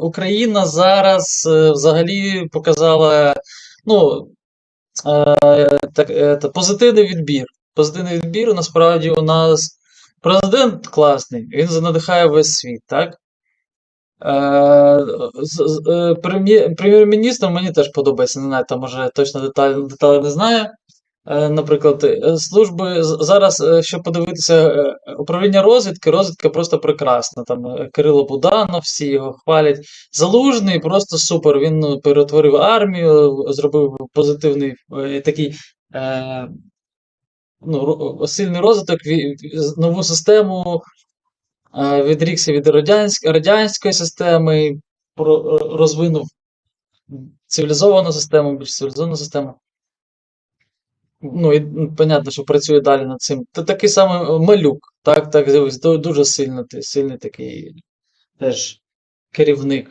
Україна зараз е, взагалі показала ну, е, так, е, позитивний відбір. Позитивний відбір. Насправді у нас президент класний, він надихає весь світ, так? Е, Прем'єр-міністр мені теж подобається, не знаю, там може точно деталі не знаю. Е, Наприклад, е, служби зараз, е, щоб подивитися, управління розвідки, розвідка просто прекрасна. Там Кирило Буданов, всі його хвалять. Залужний просто супер. Він ну, перетворив армію, зробив позитивний такий е, ну, сильний розвиток, нову систему відрікся від радянськ, радянської системи, розвинув цивілізовану систему, більш цивілізовану систему. Ну, і понятно, що працює далі над цим. Та такий самий е, малюк, так, так, дивись, дуже сильно, ти- сильний такий теж керівник.